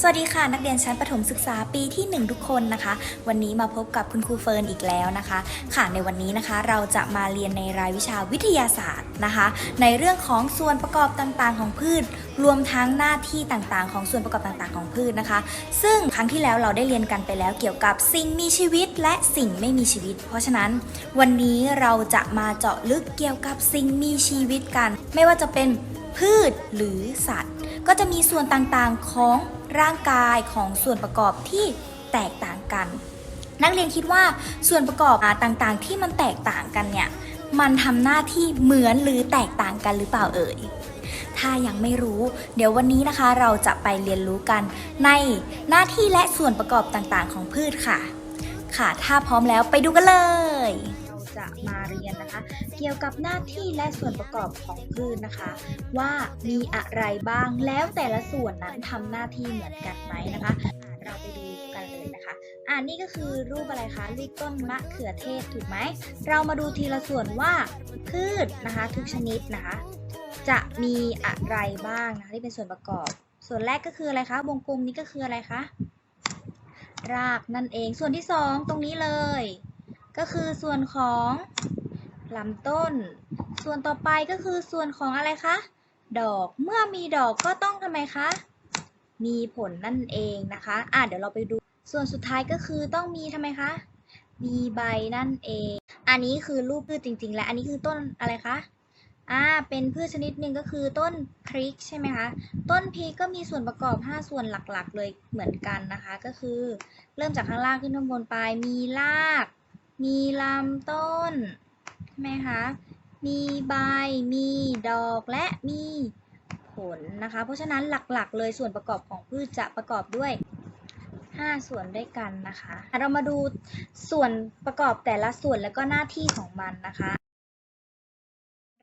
สวัสดีค่ะ นักเรียนชั้นประถมศึกษาปีที่ 1 ทุกคนนะคะ วันนี้มาพบกับคุณครูเฟิร์นอีกแล้วนะคะ ค่ะในวันนี้นะคะเราจะมาเรียนในรายวิชาวิทยาศาสตร์นะคะ ในเรื่องของส่วนประกอบต่างๆ ของพืช รวมทั้งหน้าที่ต่างๆ ของส่วนประกอบต่างๆ ของพืชนะคะ ซึ่งครั้งที่แล้วเราได้เรียนกันไปแล้วเกี่ยวกับสิ่งมีชีวิตและสิ่งไม่มีชีวิต เพราะฉะนั้นวันนี้เราจะมาเจาะลึกเกี่ยวกับสิ่งมีชีวิตกัน ไม่ว่าจะเป็นพืชหรือสัตว์ ก็จะมีส่วนต่างๆของร่างกายของส่วนประกอบที่แตกต่างกัน นักเรียนคิดว่าส่วนประกอบต่างๆ ที่มันแตกต่างกันเนี่ยมันทำหน้าที่เหมือนหรือแตกต่างกันหรือเปล่าเอ่ย ถ้ายังไม่รู้ เดี๋ยววันนี้นะคะเราจะไปเรียนรู้กันในหน้าที่และส่วนประกอบต่างๆ ของพืชค่ะ ค่ะ ถ้าพร้อมแล้วไปดูกันเลย จะมาเรียนนะคะ เกี่ยวกับหน้าที่และส่วนประกอบของพืชนะคะ ว่ามีอะไรบ้างแล้วแต่ละส่วนนั้นทำหน้าที่เหมือนกันไหมนะคะเราไปดูกันเลยนะคะอ่านี่ก็คือรูปอะไรคะรูปต้นมะเขือเทศถูกไหมเรามาดูทีละส่วนว่าพืชนะคะ ทุกชนิดนะคะ จะมีอะไรบ้างนะคะที่เป็นส่วนประกอบ ส่วนแรกก็คืออะไรคะวงกลมนี้ก็คืออะไรคะรากนั่นเองส่วนที่สองตรงนี้เลย ก็คือส่วนของลำต้น ส่วนต่อไปก็คือส่วนของอะไรคะดอก เมื่อมีดอกก็ต้องทำไมคะ มีผลนั่นเองนะคะ อะเดี๋ยวเราไปดู ส่วนสุดท้ายก็คือต้องมีทำไมคะ มีใบนั่นเอง อันนี้คือรูปพืชจริง ๆ และอันนี้คือต้นอะไรคะ อ่า เป็นพืชชนิดหนึ่งก็คือต้นพริกใช่ไหมคะ ต้นพริกก็มีส่วนประกอบ 5 ส่วนหลักๆ เลยเหมือนกันนะคะ ก็คือ เริ่มจากข้างล่างขึ้นข้างบนไป มีราก มีลำต้นใช่ไหมคะ มีใบ มีดอก และมีผลนะคะ เพราะฉะนั้นหลักๆ เลยส่วนประกอบของพืชจะประกอบด้วย 5 ส่วนด้วยกันนะคะ เรามาดูส่วนประกอบแต่ละส่วนแล้วก็หน้าที่ของมันนะคะ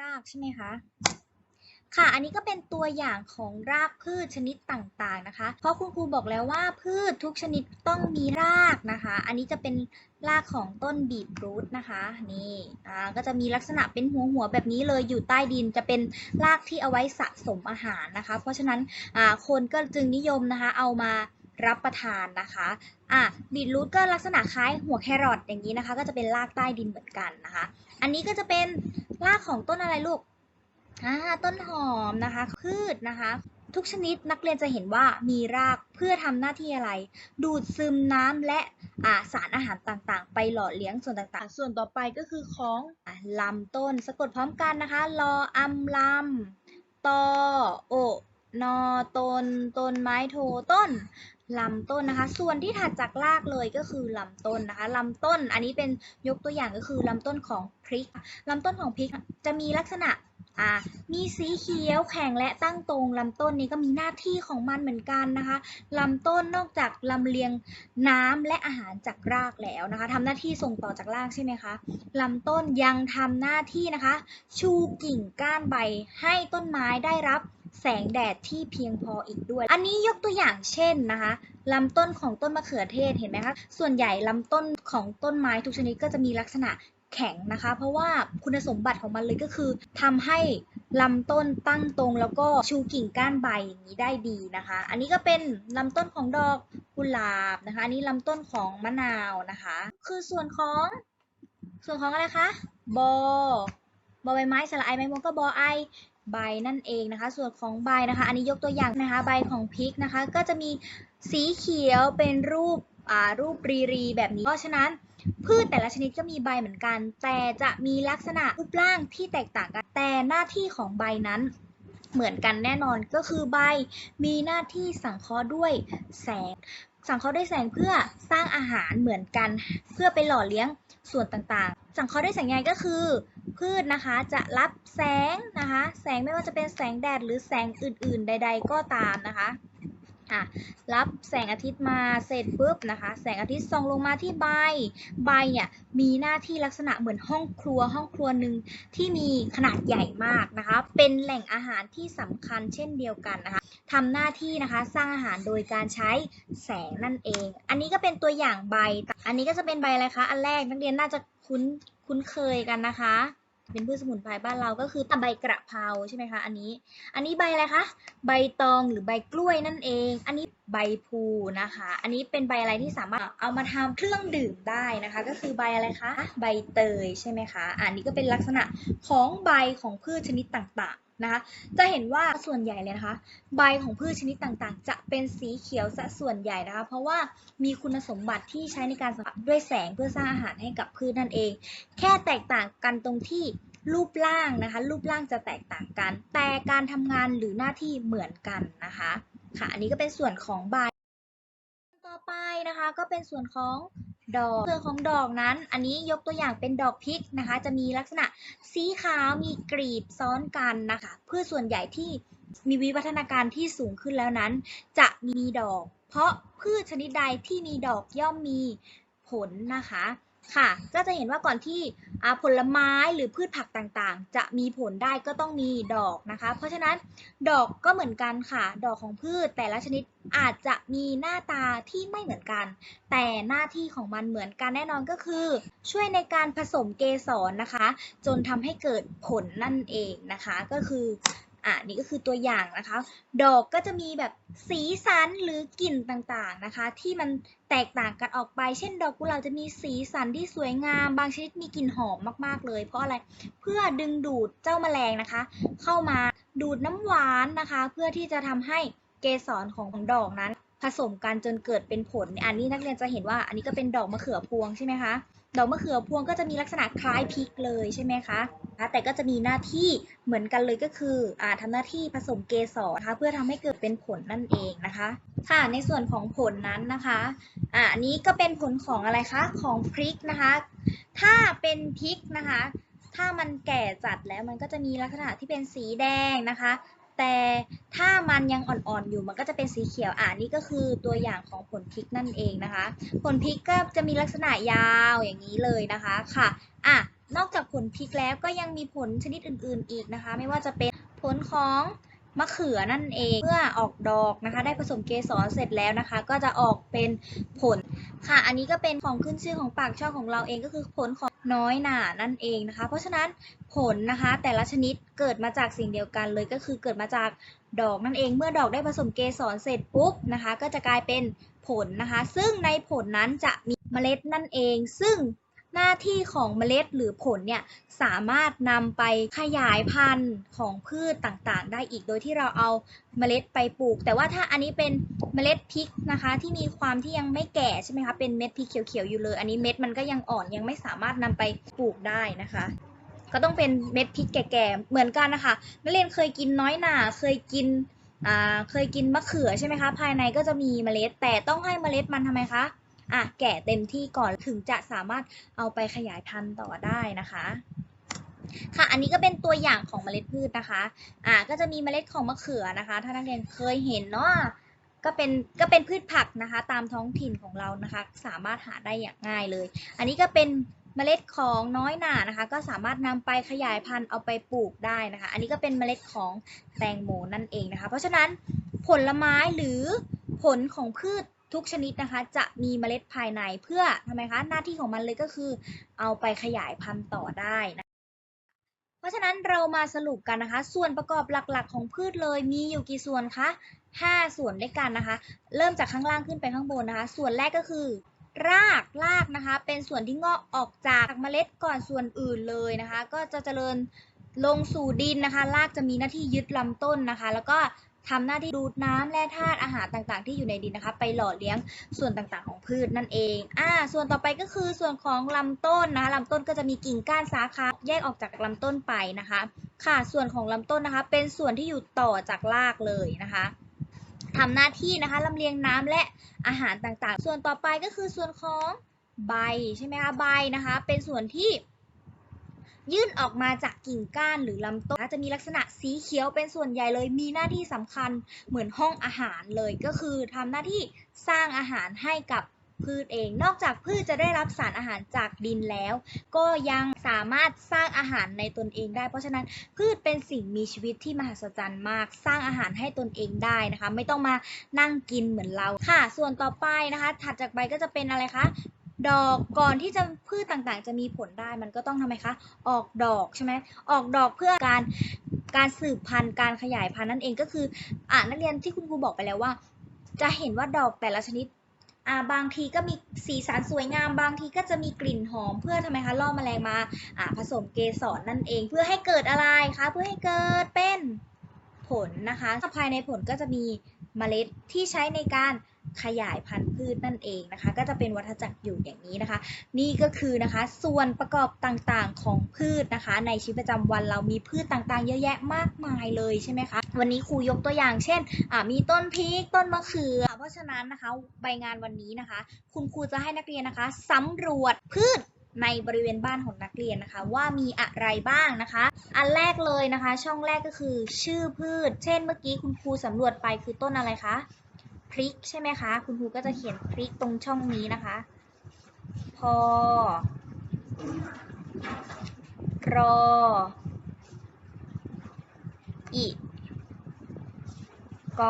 รากใช่ไหมคะ ค่ะ อันนี้ก็เป็นตัวอย่างของรากพืชชนิดต่างๆนะคะ เพราะคุณครูบอกแล้วว่าพืชทุกชนิดต้องมีรากนะคะ อันนี้จะเป็นรากของต้นบีทรูทนะคะ นี่อ่าก็จะมีลักษณะเป็นหัวหัวแบบนี้เลยอยู่ใต้ดินจะเป็นรากที่เอาไว้สะสมอาหารนะคะ เพราะฉะนั้นอ่าคนก็จึงนิยมนะคะเอามารับประทานนะคะ อะบีทรูทก็ลักษณะคล้ายหัวแครอทอย่างนี้นะคะ ก็จะเป็นรากใต้ดินเหมือนกันนะคะ อันนี้ก็จะเป็นรากของต้นอะไรลูก อ่าต้นหอมนะคะพืชนะคะ ทุกชนิดนักเรียนจะเห็นว่ามีรากเพื่อทำหน้าที่อะไร ดูดซึมน้ำและอ่าสารอาหารต่างๆ ไปหล่อเลี้ยงส่วนต่างๆ ส่วนต่อไปก็คือของอะลำต้นสะกดพร้อมกันนะคะลออำลำตอโอนอตนต้นไม้โทต้นลำต้นนะคะ ส่วนที่ถัดจากรากเลยก็คือลำต้นนะคะลำต้น อันนี้เป็นยกตัวอย่างก็คือลำต้นของพริกลำต้นของพริกจะมีลักษณะ อ่ามีสีเขียวแข็งและตั้งตรงลำต้นนี้ก็มีหน้าที่ของมันเหมือนกันนะคะลำต้นนอกจากลำเลียงน้ำและอาหารจากรากแล้วนะคะทำหน้าที่ส่งต่อจากรากใช่ไหมคะลำต้นยังทำหน้าที่นะคะ ชูกิ่งก้านใบให้ต้นไม้ได้รับแสงแดดที่เพียงพออีกด้วย อันนี้ยกตัวอย่างเช่นนะคะลำต้นของต้นมะเขือเทศเห็นไหมคะ ส่วนใหญ่ลำต้นของต้นไม้ทุกชนิดก็จะมีลักษณะ แข็งนะคะ เพราะว่าคุณสมบัติของมันเลยก็คือทำให้ลำต้นตั้งตรงแล้วก็ชูกิ่งก้านใบอย่างนี้ได้ดีนะคะ อันนี้ก็เป็นลำต้นของดอกกุหลาบนะคะ อันนี้ลำต้นของมะนาวนะคะ คือส่วนของ ส่วนของอะไรคะบอบอใบไม้สระไอไม้มงก็บอไอใบนั่นเองนะคะ ส่วนของใบนะคะ อันนี้ยกตัวอย่างนะคะ ใบของพริกนะคะ ก็จะมีสีเขียวเป็นรูปอ่ารูปรีรีแบบนี้ เพราะฉะนั้น พืชแต่ละชนิดก็มีใบเหมือนกัน แต่จะมีลักษณะรูปร่างที่แตกต่างกัน แต่หน้าที่ของใบนั้นเหมือนกันแน่นอนก็คือใบมีหน้าที่สังเคราะห์ด้วยแสง สังเคราะห์ด้วยแสงเพื่อสร้างอาหารเหมือนกัน เพื่อไปหล่อเลี้ยงส่วนต่างๆ สังเคราะห์ด้วยแสงยังไงก็คือ พืชนะคะจะรับแสงนะคะ แสงไม่ว่าจะเป็นแสงแดดหรือแสงอื่นๆ ใด ๆ ก็ตามนะคะ อะรับแสงอาทิตย์มาเสร็จปุ๊บนะคะ แสงอาทิตย์ส่องลงมาที่ใบ ใบเนี่ยมีหน้าที่ลักษณะเหมือนห้องครัวห้องครัวหนึ่งที่มีขนาดใหญ่มากนะคะ เป็นแหล่งอาหารที่สำคัญเช่นเดียวกันนะคะทำหน้าที่นะคะสร้างอาหารโดยการใช้แสงนั่นเอง อันนี้ก็เป็นตัวอย่างใบ อันนี้ก็จะเป็นใบอะไรคะ อันแรกนักเรียนน่าจะคุ้นคุ้นเคยกันนะคะ เป็นพืชสมุนไพรบ้านเราก็คือใบกระเพราใช่ไหมคะอันนี้ อันนี้ใบอะไรคะใบตองหรือใบกล้วยนั่นเอง อันนี้ใบพูนะคะ อันนี้เป็นใบอะไรที่สามารถเอามาทำเครื่องดื่มได้นะคะ ก็คือใบอะไรคะใบเตยใช่ไหมคะอันนี้ก็เป็นลักษณะของใบของพืชชนิดต่างๆ นะคะจะเห็นว่าส่วนใหญ่เลยนะคะ ใบของพืชชนิดต่างๆ จะเป็นสีเขียวซะส่วนใหญ่นะคะ เพราะว่ามีคุณสมบัติที่ใช้ในการสัมผัสด้วยแสงเพื่อสร้างอาหารให้กับพืชนั่นเอง แค่แตกต่างกันตรงที่รูปร่างนะคะ รูปร่างจะแตกต่างกัน แต่การทำงานหรือหน้าที่เหมือนกันนะคะค่ะอันนี้ก็เป็นส่วนของใบต่อไปนะคะ ก็เป็นส่วนของ ดอกเครือของดอกนั้น อันนี้ยกตัวอย่างเป็นดอกพริกนะคะ จะมีลักษณะสีขาวมีกรีบซ้อนกันนะคะพืชส่วนใหญ่ที่มีวิวัฒนาการที่สูงขึ้นแล้วนั้น จะมีดอก เพราะพืชชนิดใดที่มีดอกย่อมมีผลนะคะ ค่ะ ก็จะเห็นว่าก่อนที่ผลไม้หรือพืชผักต่างๆ จะมีผลได้ก็ต้องมีดอกนะคะ เพราะฉะนั้นดอกก็เหมือนกันค่ะ ดอกของพืชแต่ละชนิดอาจจะมีหน้าตาที่ไม่เหมือนกัน แต่หน้าที่ของมันเหมือนกันแน่นอนก็คือ ช่วยในการผสมเกสรนะคะ จนทำให้เกิดผลนั่นเองนะคะ ก็คือ อ่านี่ก็คือตัวอย่างนะคะ ดอกก็จะมีแบบสีสันหรือกลิ่นต่างๆนะคะ ที่มันแตกต่างกันออกไป เช่น ดอกกุหลาบจะมีสีสันที่สวยงาม บางชนิดมีกลิ่นหอมมากๆเลย เพราะอะไร เพื่อดึงดูดเจ้าแมลงนะคะ เข้ามาดูดน้ำหวานนะคะ เพื่อที่จะทำให้เกสรของดอกนั้น ผสมกันจนเกิดเป็นผล อันนี้นักเรียนจะเห็นว่าอันนี้ก็เป็นดอกมะเขือพวงใช่ไหมคะ ดอกมะเขือพวงก็จะมีลักษณะคล้ายพริกเลยใช่ไหมคะ แต่ก็จะมีหน้าที่เหมือนกันเลยก็คืออ่าทำหน้าที่ผสมเกสรนะคะเพื่อทำให้เกิดเป็นผลนั่นเองนะคะ ค่ะ ในส่วนของผลนั้นนะคะอ่าอันนี้ก็เป็นผลของอะไรคะ ของพริกนะคะ ถ้าเป็นพริกนะคะ ถ้ามันแก่จัดแล้วมันก็จะมีลักษณะที่เป็นสีแดงนะคะ แต่ถ้ามันยังอ่อนๆอยู่มันก็จะเป็นสีเขียวอ่านี่ก็คือตัวอย่างของผลพริกนั่นเองนะคะ ผลพริกก็จะมีลักษณะยาวอย่างนี้เลยนะคะค่ะอะนอกจากผลพริกแล้วก็ยังมีผลชนิดอื่นๆอีกนะคะ ไม่ว่าจะเป็นผลของ มะเขือนั่นเอง เมื่อออกดอกนะคะ ได้ผสมเกสรเสร็จแล้วนะคะ ก็จะออกเป็นผลค่ะ อันนี้ก็เป็นของขึ้นชื่อของปากช่องของเราเองก็คือผลของน้อยหน่านั่นเองนะคะ เพราะฉะนั้นผลนะคะแต่ละชนิดเกิดมาจากสิ่งเดียวกันเลยก็คือเกิดมาจากดอกนั่นเอง เมื่อดอกได้ผสมเกสรเสร็จปุ๊บนะคะ ก็จะกลายเป็นผลนะคะ ซึ่งในผลนั้นจะมีเมล็ดนั่นเอง ซึ่ง หน้าที่ของเมล็ดหรือผลเนี่ยสามารถนำไปขยายพันธุ์ของพืชต่างๆ ได้อีกโดยที่เราเอาเมล็ดไปปลูก แต่ว่าถ้าอันนี้เป็นเมล็ดพริกนะคะ ที่มีความที่ยังไม่แก่ใช่ไหมคะเป็นเม็ดพริกเขียวๆอยู่เลย อันนี้เม็ดมันก็ยังอ่อนยังไม่สามารถนำไปปลูกได้นะคะก็ต้องเป็นเม็ดพริกแก่ๆ เหมือนกันนะคะ นักเรียนเคยกินน้อยหน่าเคยกิน อ่า เคยกินมะเขือใช่ไหมคะ ภายในก็จะมีเมล็ด แต่ต้องให้เมล็ดมันทำไมคะ อะแก่เต็มที่ก่อนถึงจะสามารถเอาไปขยายพันธุ์ต่อได้นะคะค่ะ อันนี้ก็เป็นตัวอย่างของเมล็ดพืชนะคะ อ่า ก็จะมีเมล็ดของมะเขือนะคะ ถ้านักเรียนเคยเห็นเนาะ ก็เป็น ก็เป็นพืชผักนะคะ ตามท้องถิ่นของเรานะคะ สามารถหาได้อย่างง่ายเลย อันนี้ก็เป็นเมล็ดของน้อยหน่านะคะ ก็สามารถนำไปขยายพันธุ์เอาไปปลูกได้นะคะ อันนี้ก็เป็นเมล็ดของแตงโมนั่นเองนะคะ เพราะฉะนั้นผลไม้หรือผลของพืช ทุกชนิดนะคะจะมีเมล็ดภายในเพื่อทำไมคะหน้าที่ของมันเลยก็คือ เอาไปขยายพันธุ์ต่อได้นะเพราะฉะนั้นเรามาสรุปกันนะคะ ส่วนประกอบหลักๆ ของพืชเลยมีอยู่กี่ส่วนคะ5 ส่วนด้วยกันนะคะ เริ่มจากข้างล่างขึ้นไปข้างบนนะคะ ส่วนแรกก็คือ รากรากนะคะ เป็นส่วนที่งอกออกจากเมล็ดก่อนส่วนอื่นเลยนะคะ ก็จะเจริญลงสู่ดินนะคะ รากจะมีหน้าที่ยึดลำต้นนะคะ แล้วก็ ทำหน้าที่ดูดน้ำแร่ธาตุอาหารต่างๆ ที่อยู่ในดินนะคะ ไปหล่อเลี้ยงส่วนต่างๆของพืชนั่นเองอ่าส่วนต่อไปก็คือส่วนของลำต้นนะคะลำต้นก็จะมีกิ่งก้านสาขาแยกออกจากลำต้นไปนะคะ ค่ะส่วนของลำต้นนะคะ เป็นส่วนที่อยู่ต่อจากรากเลยนะคะทำหน้าที่นะคะลำเลียงน้ำและอาหารต่างๆ ส่วนต่อไปก็คือส่วนของใบใช่ไหมคะใบนะคะ เป็นส่วนที่ ยื่นออกมาจากกิ่งก้านหรือลำต้นจะมีลักษณะสีเขียวเป็นส่วนใหญ่เลย มีหน้าที่สำคัญเหมือนห้องอาหารเลย ก็คือทำหน้าที่สร้างอาหารให้กับพืชเอง นอกจากพืชจะได้รับสารอาหารจากดินแล้ว ก็ยังสามารถสร้างอาหารในตนเองได้ เพราะฉะนั้นพืชเป็นสิ่งมีชีวิตที่มหัศจรรย์มาก สร้างอาหารให้ตนเองได้นะคะ ไม่ต้องมานั่งกินเหมือนเราค่ะ ส่วนต่อไปนะคะ ถัดจากใบก็จะเป็นอะไรคะ ดอกก่อนที่จะพืชต่างๆ จะมีผลได้มันก็ต้องทำไมคะ ออกดอกใช่ไหมออกดอกเพื่อการการสืบพันธุ์การขยายพันธุ์นั่นเองก็คืออ่านักเรียนที่คุณครูบอกไปแล้วว่า จะเห็นว่าดอกแต่ละชนิดอ่าบางทีก็มีสีสันสวยงาม บางทีก็จะมีกลิ่นหอมเพื่อทำไมคะล่อแมลงมาอ่าผสมเกสรนั่นเอง เพื่อให้เกิดอะไรคะเพื่อให้เกิดเป็นผลนะคะภายในผลก็จะมีเมล็ดที่ใช้ในการ ขยายพันธุ์พืชนั่นเองนะคะ ก็จะเป็นวัฏจักรอยู่อย่างนี้นะคะ นี่ก็คือนะคะส่วนประกอบต่างๆของพืชนะคะ ในชีวิตประจำวันเรามีพืชต่างๆ เยอะแยะมากมายเลยใช่ไหมคะวันนี้ครูยกตัวอย่าง เช่นมีต้นพริกต้นมะเขือ เพราะฉะนั้นนะคะใบงานวันนี้นะคะ คุณครูจะให้นักเรียนนะคะสำรวจพืชในบริเวณบ้านของนักเรียนนะคะ ว่ามีอะไรบ้างนะคะ อันแรกเลยนะคะ ช่องแรกก็คือชื่อพืช เช่นเมื่อกี้คุณครูสำรวจไปคือต้นอะไรคะ พริกใช่ไหมคะ คุณครูก็จะเขียนพริกตรงช่องนี้นะคะ พอ รอ อีกอ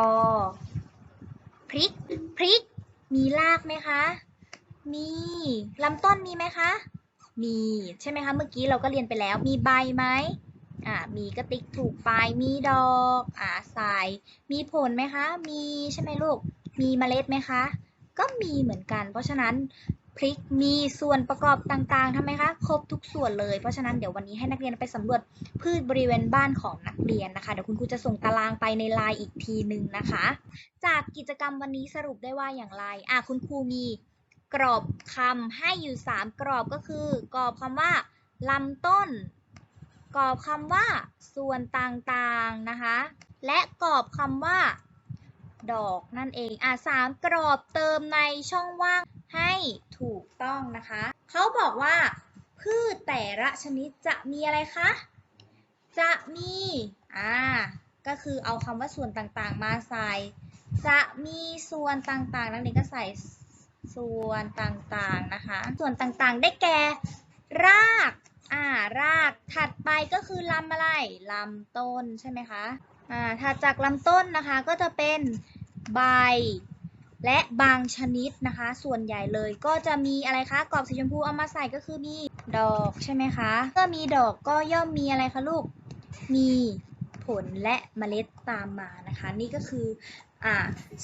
พริก พริก มีรากไหมคะ มี ลำต้นมีไหมคะ มี ใช่ไหมคะ เมื่อกี้เราก็เรียนไปแล้ว มีใบไหม อ่ามีกระติกถูกไปมีดอกอ่าใส่มีผลไหมคะ มีใช่ไหมลูก มีเมล็ดไหมคะ ก็มีเหมือนกัน เพราะฉะนั้นพริกมีส่วนประกอบต่างๆทำไมคะครบทุกส่วนเลย เพราะฉะนั้นเดี๋ยววันนี้ให้นักเรียนไปสำรวจพืชบริเวณบ้านของนักเรียนนะคะ เดี๋ยวคุณครูจะส่งตารางไปในไลน์อีกทีหนึ่งนะคะ จากกิจกรรมวันนี้สรุปได้ว่าอย่างไรอะคุณครูมีกรอบคำให้อยู่ 3 กรอบก็คือกรอบคำว่าลำต้น กรอบคำว่าส่วนต่างๆนะคะ และกรอบคำว่า ดอกนั่นเองอะสามกรอบเติมในช่องว่างให้ถูกต้องนะคะ เขาบอกว่า พืชแต่ละชนิดจะมีอะไรคะ จะมีอ่าก็คือเอาคำว่าส่วนต่างๆ มาใส่ จะมีส่วนต่างๆ นักเรียนก็ใส่ส่วนต่างๆนะคะ ส่วนต่างๆ ได้แก่ ราก อ่ารากถัดไปก็คือลำอะไรลำต้นใช่ไหมคะอ่าถัดจากลำต้นนะคะก็จะเป็นใบ และบางชนิดนะคะ ส่วนใหญ่เลยก็จะมีอะไรคะกรอบสีชมพูเอามาใส่ก็คือมีดอกใช่ไหมคะเมื่อมีดอกก็ย่อมมีอะไรคะลูกมีผลและเมล็ดตามมานะคะ นี่ก็คือ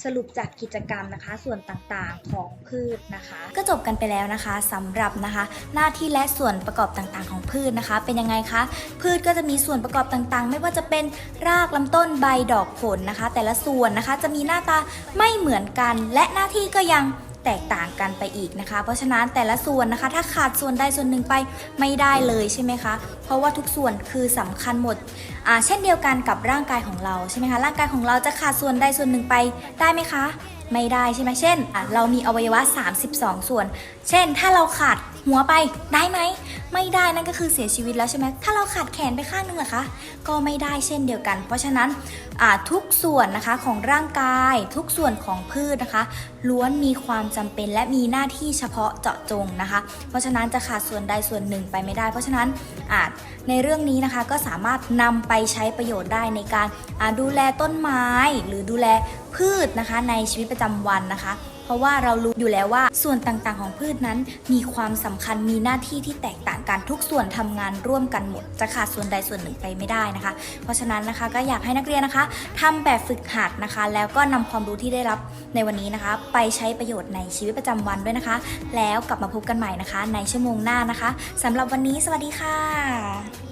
สรุปจากกิจกรรมนะคะ ส่วนต่างๆของพืชนะคะ ก็จบกันไปแล้วนะคะสำหรับนะคะ หน้าที่และส่วนประกอบต่างๆของพืชนะคะ เป็นยังไงคะพืชก็จะมีส่วนประกอบต่างๆ ไม่ว่าจะเป็นรากลำต้นใบดอกผลนะคะ แต่ละส่วนนะคะจะมีหน้าตาไม่เหมือนกัน และหน้าที่ก็ยัง แตกต่างกันไปอีกนะคะ เพราะฉะนั้นแต่ละส่วนนะคะ ถ้าขาดส่วนใดส่วนหนึ่งไปไม่ได้เลยใช่ไหมคะ เพราะว่าทุกส่วนคือสำคัญหมดอ่าเช่นเดียวกันกับร่างกายของเราใช่ไหมคะร่างกายของเราจะขาดส่วนใดส่วนหนึ่งไปได้ไหมคะ ไม่ได้ใช่ไหมเช่น เรามีอวัยวะ 32 ส่วน เช่น ถ้าเราขาดหัวไปได้ไหม ไม่ได้นั่นก็คือเสียชีวิตแล้วใช่ไหมถ้าเราขาดแขนไปข้างหนึงล่ะคะ ก็ไม่ได้เช่นเดียวกัน เพราะฉะนั้นทุกส่วนนะคะของร่างกายทุกส่วนของพืชนะคะ ล้วนมีความจำเป็นและมีหน้าที่เฉพาะเจาะจงนะคะ เพราะฉะนั้นจะขาดส่วนใดส่วนหนึ่งไปไม่ได้ เพราะฉะนั้นอาจในเรื่องนี้นะคะก็สามารถนำไปใช้ประโยชน์ได้ในการดูแลต้นไม้หรือดูแล พืชนะคะในชีวิตประจำวันนะคะ เพราะว่าเรารู้อยู่แล้วว่าส่วนต่างๆของพืชนั้น มีความสำคัญมีหน้าที่ที่แตกต่างกันทุกส่วนทำงานร่วมกันหมด จะขาดส่วนใดส่วนหนึ่งไปไม่ได้นะคะ เพราะฉะนั้นนะคะก็อยากให้นักเรียนนะคะทำแบบฝึกหัดนะคะ แล้วก็นำความรู้ที่ได้รับในวันนี้นะคะ ไปใช้ประโยชน์ในชีวิตประจำวันด้วยนะคะ แล้วกลับมาพบกันใหม่นะคะ ในชั่วโมงหน้านะคะสำหรับวันนี้สวัสดีค่ะ